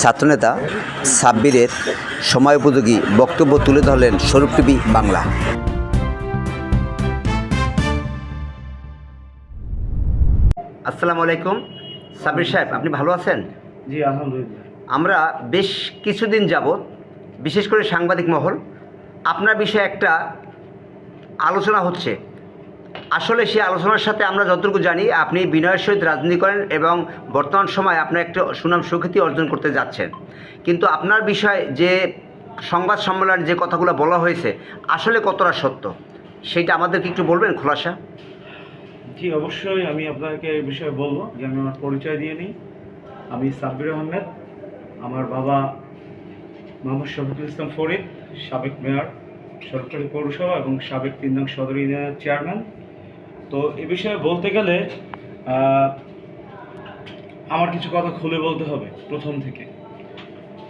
ছাত্রনেতা সাব্বিরের সময় উপযোগী বক্তব্য তুলে ধরলেন স্বরূপ টিভি বাংলা। আসসালামু আলাইকুম। সাব্বির সাহেব আপনি ভালো আছেন? জি আলহামদুলিল্লাহ। আমরা বেশ কিছুদিন যাবৎ বিশেষ করে সাংবাদিক মহল আপনার বিষয়ে একটা আলোচনা হচ্ছে। আসলে সেই আলোচনার সাথে আমরা যতটুকু জানি, আপনি বিনয়ের সহিত রাজনীতি করেন এবং বর্তমান সময়ে আপনার একটা সুনাম সুখ্যাতি অর্জন করতে যাচ্ছেন। কিন্তু আপনার বিষয়ে যে সংবাদ সম্মেলনে যে কথাগুলো বলা হয়েছে, আসলে কতটা সত্য? সেইটা আমাদেরকে একটু বলবেন, খোলাসা? জি, অবশ্যই আমি আপনাকে এই বিষয়ে বলব যে আমি আমার পরিচয় দিয়ে নিই। আমি সাব্বির আহমেদ, আমার বাবা মোহাম্মদ শফিকুল ইসলাম ফরিদ, সাবেক মেয়র, সরকারি পৌরসভা এবং সাবেক তিন সদর ইউনিয়নের চেয়ারম্যান। তো এ বিষয়ে বলতে গেলে আমার কিছু কথা খুলে বলতে হবে প্রথম থেকে।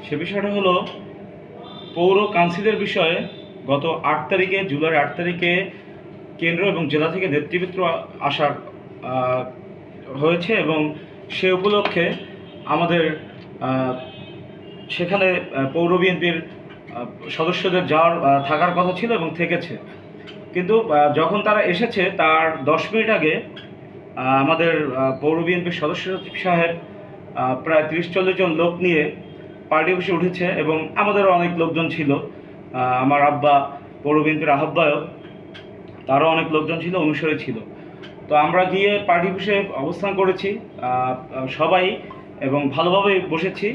সে বিষয়টা হলো, পৌর কাউন্সিলের বিষয়ে গত আট তারিখে জুলাই আট তারিখে কেন্দ্র এবং জেলা থেকে নেতৃবৃন্দ আসার হয়েছে এবং সে উপলক্ষে আমাদের সেখানে পৌর বিএনপির সদস্যদের যাওয়ার থাকার কথা ছিল এবং থেকেছে। কিন্তু যখন তারা এসেছে, তার দশ মিনিট আগে আমাদের পৌর বিএনপির সদস্য সচিব সাহেব প্রায় তিরিশ চল্লিশ জন লোক নিয়ে পার্টি অফিসে উঠেছে এবং আমাদেরও অনেক লোকজন ছিল। আমার আব্বা পৌর বিএনপির আহ্বায়ক, তারও অনেক লোকজন ছিল, অনুসারী ছিল। তো আমরা গিয়ে পার্টি অফিসে অবস্থান করেছি সবাই, এবং ভালোভাবে বসেছি।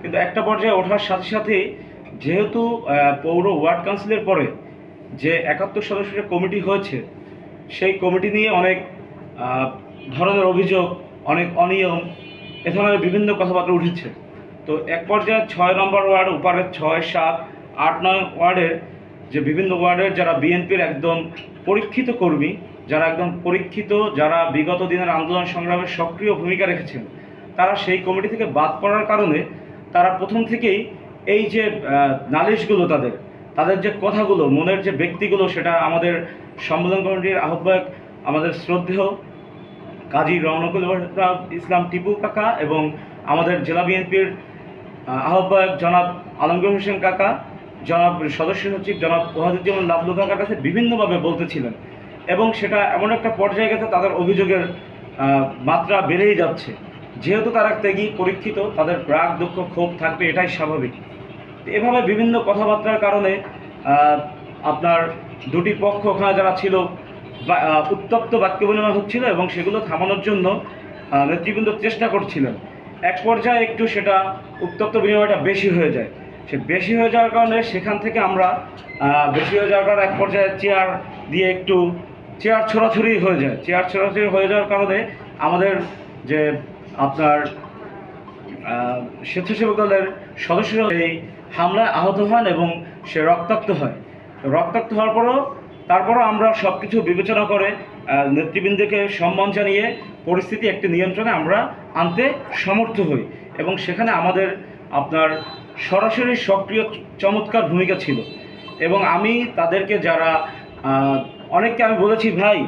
কিন্তু একটা পর্যায়ে ওঠার সাথে সাথে, যেহেতু পৌর ওয়ার্ড কাউন্সিলের পরে যে একাত্তর সদস্যের কমিটি হয়েছে, সেই কমিটি নিয়ে অনেক ধরনের অভিযোগ, অনেক অনিয়ম, এ ধরনের বিভিন্ন কথাবার্তা উঠেছে। তো এক পর্যায়ে ছয় নম্বর ওয়ার্ড উপারের ছয়, সাত, আট, নয় ওয়ার্ডের যে বিভিন্ন ওয়ার্ডের যারা বিএনপির একদম পরীক্ষিত কর্মী, যারা একদম পরীক্ষিত, যারা বিগত দিনের আন্দোলন সংগ্রামে সক্রিয় ভূমিকা রেখেছেন, তারা সেই কমিটি থেকে বাদ পড়ার কারণে তারা প্রথম থেকেই এই যে নালিশগুলো তাদের তাদের যে কথাগুলো মনের যে ব্যক্তিগুলো সেটা আমাদের সম্মেলন কমিটির আহ্বায়ক আমাদের শ্রদ্ধেয় কাজী রৌনকুল ইসলাম টিপু কাকা এবং আমাদের জেলা বিএনপির আহ, আহ্বায়ক জনাব আলমগীর হোসেন কাকা জনাব সদস্য সচিব জনাব ওহাদুজ্জামান লাবলু কাকার কাছে বিভিন্নভাবে বলতেছিলেন এবং সেটা এমন একটা পর্যায়ে গেছে তাদের অভিযোগের মাত্রা বেড়েই যাচ্ছে। যেহেতু তারা ত্যাগী পরীক্ষিত তাদের রাগ দুঃখ ক্ষোভ থাকবে এটাই স্বাভাবিক। এভাবে বিভিন্ন কথাবার্তার কারণে আপনার দুটি পক্ষ ওখানে যারা ছিল উত্তপ্ত বাক্য বিনিময় হচ্ছিল এবং সেগুলো থামানোর জন্য নেতৃবৃন্দ চেষ্টা করছিলেন। এক পর্যায়ে একটু সেটা উত্তপ্ত বিনিময়টা বেশি হয়ে যায়। সে বেশি হয়ে যাওয়ার কারণে সেখান থেকে আমরা বেশি হয়ে যাওয়ার কারণে এক পর্যায়ে চেয়ার দিয়ে একটু চেয়ার ছোড়াছুড়ি হয়ে যায়। চেয়ার ছোড়াছুড়ি হয়ে যাওয়ার কারণে আমাদের যে আপনার স্বেচ্ছাসেবক দলের সদস্যরা এই হামলায় আহত হন এবং সে রক্তাক্ত হয়। রক্তাক্ত হওয়ার পরও তারপরও আমরা সব কিছু বিবেচনা করে নেতৃবৃন্দকে সম্মান জানিয়ে পরিস্থিতি একটি নিয়ন্ত্রণে আমরা আনতে সমর্থ হই এবং সেখানে আমাদের আপনার সরাসরি সক্রিয় চমৎকার ভূমিকা ছিল। এবং আমি তাদেরকে যারা অনেককে আমি বলেছি, ভাই,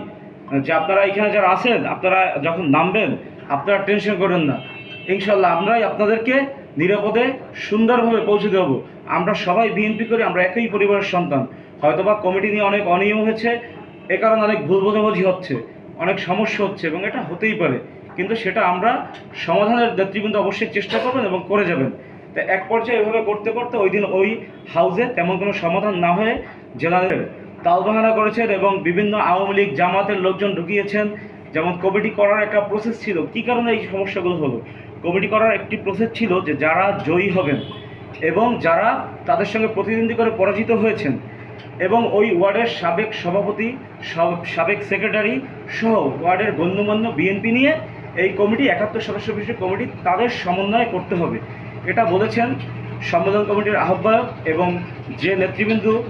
যে আপনারা এখানে যারা আছেন, আপনারা যখন নামবেন, আপনারা টেনশন করেন না। ইনশাল্লাহ আমরাই আপনাদেরকে নিরাপদে, সুন্দরভাবে পৌঁছে দেব। আমরা সবাই বিএনপি করি আমরা একই পরিবারের সন্তান। হয়তোবা কমিটি নিয়ে অনেক অনিয়ম হয়েছে, এ কারণে অনেক ভুল বোঝাবুঝি হচ্ছে, অনেক সমস্যা হচ্ছে এবং এটা হতেই পারে। কিন্তু সেটা আমরা সমাধানের নেতৃবৃন্দ অবশ্যই চেষ্টা করবেন এবং করে যাবেন। তো এক পর্যায়ে এভাবে করতে করতে ওই দিন ওই হাউসে তেমন কোনো সমাধান না হয়ে জেলাদের তালবাহানা করেছেন এবং বিভিন্ন আওয়ামী লীগ জামাতের লোকজন ঢুকিয়েছেন। যেমন কমিটি করার একটা প্রসেস ছিল। কী কারণে এই সমস্যাগুলো হলো? কমিটি করার একটি প্রসেস ছিল যে যারা জয়ী হবেন এবং যারা তাদের সঙ্গে প্রতিদ্বন্দ্বী করে পরাজিত হয়েছেন এবং ওই ওয়ার্ডের সাবেক সভাপতি, সব- সাবেক সেক্রেটারি সহ ওয়ার্ডের গণ্যমান্য বিএনপি নিয়ে এই কমিটি, একাত্তর সদস্য বিশিষ্ট কমিটি তাদের সমন্বয় করতে হবে। এটা বলেছেন সম্মেলন কমিটির আহ্বায়ক এবং যে নেতৃবৃন্দ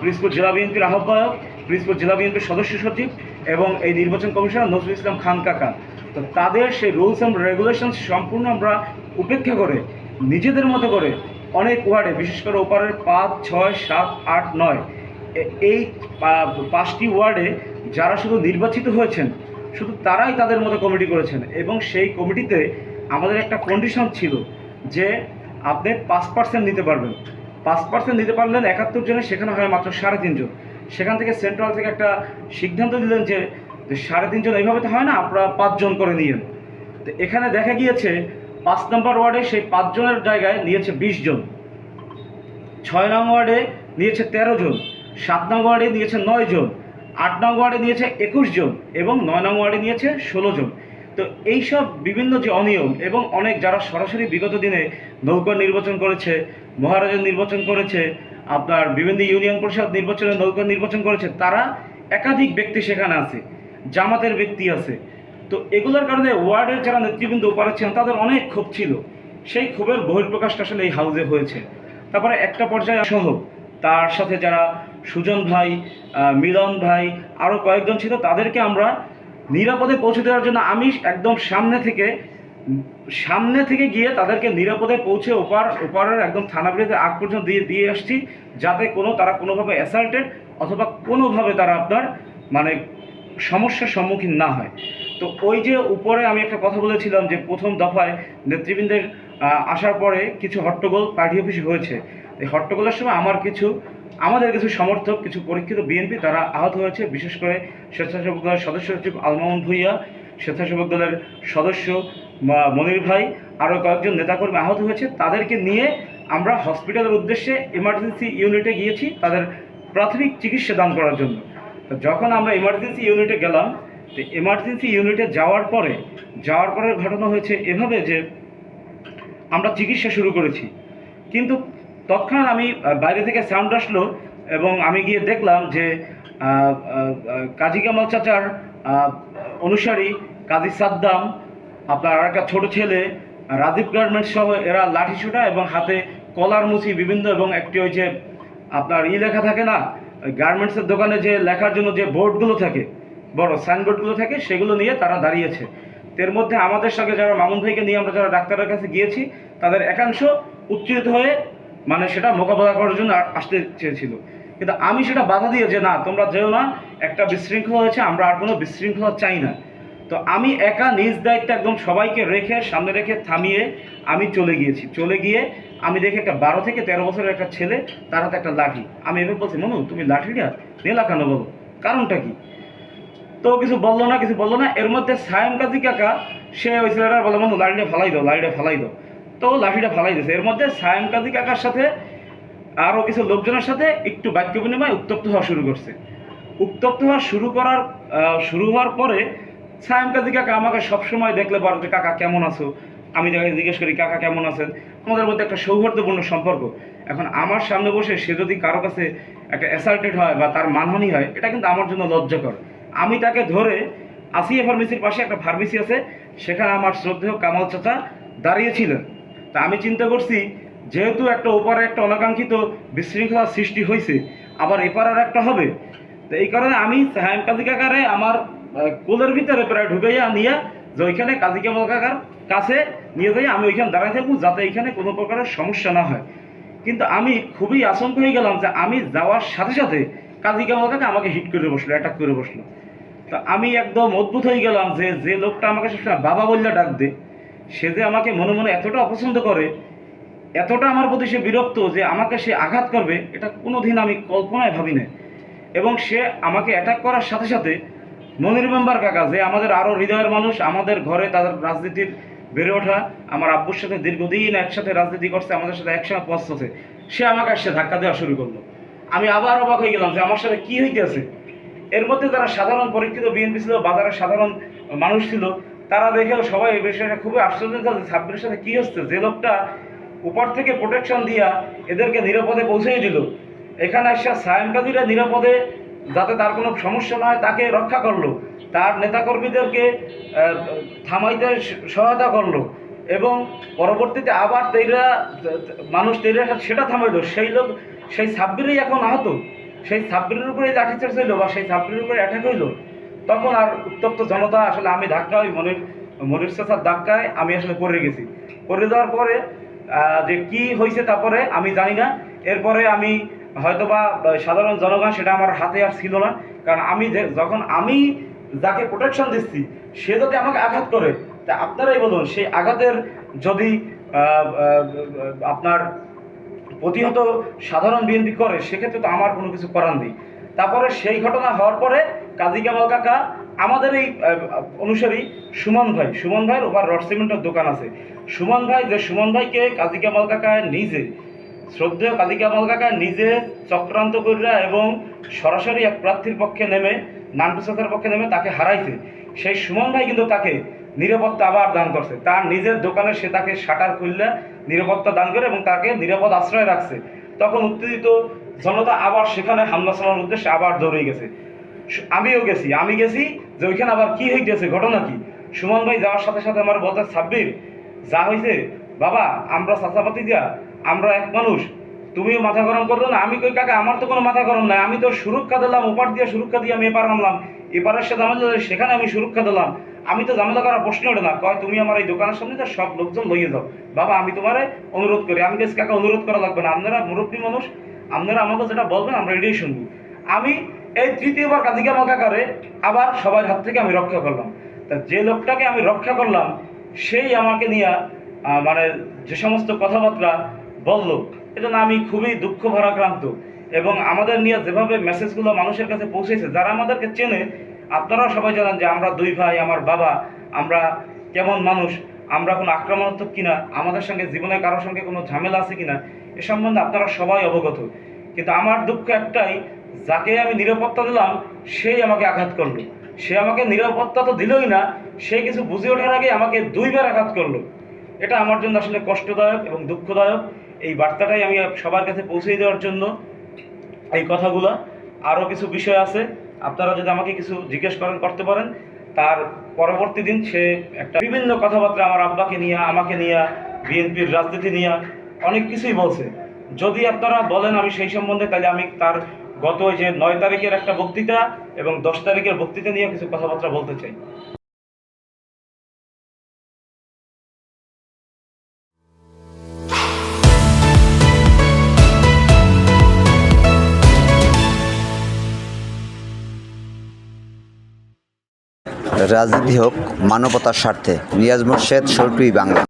পিরিজপুর জেলা বিএনপির আহ্বায়ক পিরিজপুর জেলা বিএনপির সদস্য সচিব এবং এই নির্বাচন কমিশনার নজরুল ইসলাম খান কাকা। তো তাদের সেই রুলস অ্যান্ড রেগুলেশন সম্পূর্ণ আমরা উপেক্ষা করে, নিজেদের মতো করে অনেক ওয়ার্ডে বিশেষ করে ওপারের পাঁচ, ছয়, সাত, আট, নয় এই পাঁচটি ওয়ার্ডে যারা শুধু নির্বাচিত হয়েছেন, শুধু তারাই তাদের মতো কমিটি করেছেন এবং সেই কমিটিতে আমাদের একটা কন্ডিশন ছিল যে আপনি পাঁচ পার্সেন্ট নিতে পারবেন। পাঁচ পার্সেন্ট নিতে পারলেন একাত্তর জনের, সেখানে হয় মাত্র সাড়ে তিনজন। সেখান থেকে সেন্ট্রাল থেকে একটা সিদ্ধান্ত দিলেন যে যে সাড়ে তিনজন এইভাবে তো হয় না? আপনারা পাঁচজন করে নিয়েন তো এখানে দেখা গিয়েছে, পাঁচ নম্বর ওয়ার্ডে সেই পাঁচজনের জায়গায় নিয়েছে বিশ জন। ছয় নং ওয়ার্ডে নিয়েছে তেরো জন। সাত নং ওয়ার্ডে নিয়েছে নয় জন। আট নং ওয়ার্ডে নিয়েছে একুশ জন এবং নয় নং ওয়ার্ডে নিয়েছে ষোলো জন। তো এইসব বিভিন্ন যে অনিয়ম এবং অনেক যারা সরাসরি বিগত দিনে নৌকা নির্বাচন করেছে মহারাজা নির্বাচন করেছে, আপনার বিভিন্ন ইউনিয়ন পরিষদ নির্বাচনে নৌকা নির্বাচন করেছে, তারা একাধিক ব্যক্তি সেখানে আছে। জামাতের ব্যক্তি আছে। তো এগুলোর কারণে ওয়ার্ডের যারা নেতৃবৃন্দ উপরে ছিলেন তাদের অনেক ক্ষোভ ছিল। সেই ক্ষোভের বহির্প্রকাশটা আসলে এই হাউজে হয়েছে। তারপরে একটা পর্যায়ে সহ তার সাথে যারা সুজন ভাই মিলন ভাই আরও কয়েকজন ছিল, তাদেরকে আমরা নিরাপদে পৌঁছে দেওয়ার জন্য আমি একদম সামনে থেকে সামনে থেকে গিয়ে তাদেরকে নিরাপদে পৌঁছে ওপার, ওপারের একদম থানা বিরোধী আগ পর্যন্ত দিয়ে দিয়ে আসছি। যাতে কোনো, তারা কোনোভাবে অ্যাসাল্টেড অথবা কোনোভাবে তারা আপনার মানে সমস্যার সম্মুখীন না হয়। তো ওই যে উপরে আমি একটা কথা বলেছিলাম যে প্রথম দফায় নেতৃবৃন্দের আসার পরে কিছু হট্টগোল পার্টি অফিসে হয়েছে। এই হট্টগোলের সময় আমার কিছু, আমাদের কিছু সমর্থক, কিছু পরীক্ষিত বিএনপি তারা আহত হয়েছে। বিশেষ করে স্বেচ্ছাসেবক দলের সদস্য সচিব আলমামুন ভুইয়া, স্বেচ্ছাসেবক দলের সদস্য মনির ভাই আরও কয়েকজন নেতাকর্মী আহত হয়েছে। তাদেরকে নিয়ে আমরা হসপিটালের উদ্দেশ্যে ইমার্জেন্সি ইউনিটে গিয়েছি তাদের প্রাথমিক চিকিৎসা দান করার জন্য। যখন আমরা ইমার্জেন্সি ইউনিটে গেলাম, তো ইমার্জেন্সি ইউনিটে যাওয়ার পরে যাওয়ার পরে ঘটনা হয়েছে এভাবে যে আমরা চিকিৎসা শুরু করেছি। কিন্তু তৎক্ষণাৎ আমি বাইরে থেকে সাউন্ড আসলো এবং আমি গিয়ে দেখলাম যে কাজী কামাল চাচার অনুসারী কাজী সাদ্দাম, আপনার আর একটা ছোটো ছেলে, রাজীব গার্মেন্টস সহ এরা লাঠি ছোটা এবং হাতে কলার মুচি বিভিন্ন এবং একটি ওই যে আপনার ই লেখা থাকে না গার্মেন্টসের দোকানে যে লেখার জন্য যে বোর্ডগুলো থাকে, বড় সাইনবোর্ডগুলো থাকে, সেগুলো নিয়ে তারা দাঁড়িয়েছে। এর মধ্যে আমাদের সঙ্গে যারা মামুন ভাইকে নিয়ে আমরা যারা ডাক্তারের কাছে গিয়েছি, তাদের একাংশ উত্তেজিত হয়ে মানে সেটা মোকাবেলা করার জন্য আসতে চেয়েছিল। কিন্তু আমি সেটা বাধা দিয়ে যে না, তোমরা যেও না, একটা বিশৃঙ্খলা হয়েছে, আমরা আর কোনো বিশৃঙ্খলা চাই না। তো আমি একা নিজ দায়িত্বে একদম সবাইকে রেখে, সামনে রেখে থামিয়ে আমি চলে গিয়েছি। চলে গিয়ে আমি দেখি একটা বারো থেকে তেরো বছরের একটা ছেলে, তার হাতে একটা লাঠি। আমি এভাবে বলছি, মনু, তুমি লাঠিটা নিলা কেন বলো? কারণটা কি? তো কিছু বলল না, কিছু বলল না। এর মধ্যে সায়ম কাজী কাকা, সে ওই ছেলেটার বলে বন্ধু লাঠিটা ফালাই দাও, লাঠিটা ফালাই দাও। তো লাঠিটা ফালাই দিয়েছে। এর মধ্যে সায়ম কাজী কাকার সাথে আরও কিছু লোকজনের সাথে একটু বাক্য বিনিময় উত্তপ্ত হওয়া শুরু করছে। উত্তপ্ত হওয়া শুরু করার শুরু হওয়ার পরে সায়ম কাজী কাকা আমাকে সবসময় দেখলে বলে যে, কাকা, কেমন আছো? আমি তাকে জিজ্ঞেস করি, কাকা কেমন আছেন? আমাদের মধ্যে একটা সৌহার্দ্যপূর্ণ সম্পর্ক। এখন আমার সামনে বসে সে যদি কারও কাছে একটা অ্যাসাল্টেড হয় বা তার মানহানি হয়, এটা কিন্তু আমার জন্য লজ্জাকর। আমি তাকে ধরে আসিয়া ফার্মেসির পাশে একটা ফার্মেসি আছে, সেখানে আমার শ্রদ্ধেয় কামাল চাচা দাঁড়িয়েছিলেন তা আমি চিন্তা করছি, যেহেতু একটা ওপারে একটা অনাকাঙ্ক্ষিত বিশৃঙ্খলার সৃষ্টি হয়েছে আবার এপারের একটা হবে। তো এই কারণে আমি সাহেম কাজী কাকারে আমার কোলের ভিতরে প্রায় ঢুকাইয়া নিয়ে যে ওইখানে কাজী কামাল কাকার কাছে নিয়ে যাই, আমি ওইখানে দাঁড়াই থাকব যাতে এখানে কোনো প্রকারের সমস্যা না হয়। কিন্তু আমি খুবই আশঙ্ক হয়ে গেলাম যে আমি যাওয়ার সাথে সাথে কাজী কামাল কাকা আমাকে হিট করে বসল অ্যাটাক করে বসল। তো আমি একদম অদ্ভুত হয়ে গেলাম যে যে লোকটা আমাকে সবসময় বাবা বললে ডাক দে, সে যে আমাকে মনে মনে এতটা অপছন্দ করে, এতটা আমার প্রতি সে বিরক্ত যে আমাকে সে আঘাত করবে, এটা কোনোদিন আমি কল্পনায় ভাবি না এবং সে আমাকে অ্যাটাক করার সাথে সাথে মনির মেম্বার কাকা যে আমাদের আরও হৃদয়ের মানুষ, আমাদের ঘরে তাদের রাজনীতির বেড়ে ওঠা, আমার আব্বুর সাথে দীর্ঘদিন একসাথে রাজনীতি করছে, আমাদের সাথে একসঙ্গে পৌঁছছে সে আমাকে সে ধাক্কা দেওয়া শুরু করল। আমি আবার অবাক হয়ে গেলাম যে আমার সাথে কি হইতেছে? এর মধ্যে যারা সাধারণ পরীক্ষিত বিএনপি ছিল, বাজারের সাধারণ মানুষ ছিল, তারা দেখেও সবাই এই বিষয়টা খুবই আশ্চর্য যে ছাব্বিরের সাথে কি হচ্ছে? যে লোকটা উপর থেকে প্রোটেকশন দিয়া এদেরকে নিরাপদে পৌঁছেই দিল। এখানে এসে সায়ন কাজীরা নিরাপদে যাতে তার কোনো সমস্যা না হয়, তাকে রক্ষা করল। তার নেতাকর্মীদেরকে থামাইতে সহায়তা করল। এবং পরবর্তীতে আবার তেইরা, মানুষ তেইরা সেটা থামাইলো। সেই লোক, সেই সাব্বিরেই এখন আহত। সেই সাব্বিরের উপরে লাঠিচার্জ হইল বা সেই সাব্বিরের উপরে অ্যাটাক হইল। তখন আর উত্তপ্ত জনতা আসলে আমি ধাক্কা ওই মনির মনির চাচার ধাক্কায় আমি আসলে পড়ে গেছি। পড়ে যাওয়ার পরে যে কি হয়েছে তারপরে আমি জানি না। এরপরে আমি হয়তোবা সাধারণ জনগণ সেটা আমার হাতে আর ছিল না। কারণ আমি যখন আমি যাকে প্রোটেকশন দিচ্ছি, সে যদি আমাকে আঘাত করে, তা আপনারাই বলুন সেই আঘাতের যদি আপনার প্রতিহত সাধারণ বিএনপি করে, সেক্ষেত্রে তো আমার কোনো কিছু করার নেই। তারপরে সেই ঘটনা হওয়ার পরে কাজী কামাল কাকা, আমাদের এই অনুসারী সুমন ভাই, সুমন ভাইয়ের ওভার রড সিমেন্টের দোকান আছে। সুমন ভাই, যে সুমন ভাইকে কাজী কামাল কাকা নিজে শ্রদ্ধেয় কামাল কাকা নিজে চক্রান্ত করিয়া এবং সরাসরি এক প্রার্থীর পক্ষে নেমে চাচার পক্ষে নেমে তাকে হারাইছে। সেই সুমন ভাই কিন্তু তাকে নিরাপত্তা আবার দান করছে। তার নিজের দোকানে সে তাকে শাটার খুললে নিরাপত্তা দান করে এবং তাকে নিরাপদ আশ্রয় রাখছে। তখন উত্তেজিত জনতা আবার সেখানে হামলা চালানোর উদ্দেশ্যে আবার দৌড়ে গেছে। আমিও গেছি, আমি গেছি যে ওইখানে আবার কি হয়ে গেছে ঘটনা কি? সুমন ভাই যাওয়ার সাথে সাথে আমার বলতে সাব্বির যা হয়েছে বাবা, আমরা চাচাপাতি দিয়া আমরা এক মানুষ, তুমিও মাথা গরম করল না, আমি কই কাকা, আমার তো কোনো মাথা গরম নাই, আমি তো সুরক্ষা দিলাম, ওপার দিয়ে সুরক্ষা দিয়ে আমি এপার আনলাম এপারের সাথে ঝামেলা সেখানে আমি সুরক্ষা দিলাম। আমি তো ঝামেলা করার প্রশ্ন ওঠে না, কয় তুমি আমার এই দোকানের সামনে যা সব লোকজন লইয়ে যাও। বাবা, আমি তোমারে অনুরোধ করি, আমি গেছি কাকা অনুরোধ করা লাগবে না, আপনারা মুরব্বী মানুষ, আপনারা আমাকে যেটা বলবেন, আমরা এটাই শুনব। আমি এই তৃতীয়বার কাজিকা মাকাকারে আবার সবার হাত থেকে আমি রক্ষা করলাম। তা যে লোকটাকে আমি রক্ষা করলাম, সেই আমাকে নিয়ে মানে যে সমস্ত কথাবার্তা বলল এজন্য আমি খুবই দুঃখ ভারাক্রান্ত এবং আমাদের নিয়ে যেভাবে মেসেজগুলো মানুষের কাছে পৌঁছেছে, যারা আমাদেরকে চেনে, আপনারাও সবাই জানেন যে আমরা দুই ভাই, আমার বাবা, আমরা কেমন মানুষ, আমরা কোনো আক্রমণাত্মক কিনা, আমাদের সঙ্গে জীবনে কারোর সঙ্গে কোনো ঝামেলা আছে কিনা, এ সম্বন্ধে আপনারা সবাই অবগত। কিন্তু আমার দুঃখ একটাই, যাকে আমি নিরাপত্তা দিলাম, সেই আমাকে আঘাত করল। সে আমাকে নিরাপত্তা তো দিলই না, সে কিছু বুঝে ওঠার আগে আমাকে দুইবার আঘাত করল। এটা আমার জন্য আসলে কষ্টদায়ক এবং দুঃখদায়ক। এই বার্তাটাই আমি সবার কাছে পৌঁছে দেওয়ার জন্য এই কথাগুলো। আরও কিছু বিষয় আছে, আপনারা যদি আমাকে কিছু জিজ্ঞেস করেন, করতে পারেন। তার পরবর্তী দিন সে একটা বিভিন্ন কথাবার্তা আমার আব্বাকে নিয়ে, আমাকে নিয়ে, বিএনপির রাজনীতি নিয়ে অনেক কিছুই বলছে। যদি আপনারা বলেন আমি সেই সম্বন্ধে, তাহলে আমি তার গত যে নয় তারিখের একটা বক্তৃতা এবং দশ তারিখের বক্তৃতা নিয়ে কিছু কথাবার্তা বলতে চাই। রাজনীতি হোক মানবতার স্বার্থে। নিয়াজ মোর্শেদ সরকুই বাংলা।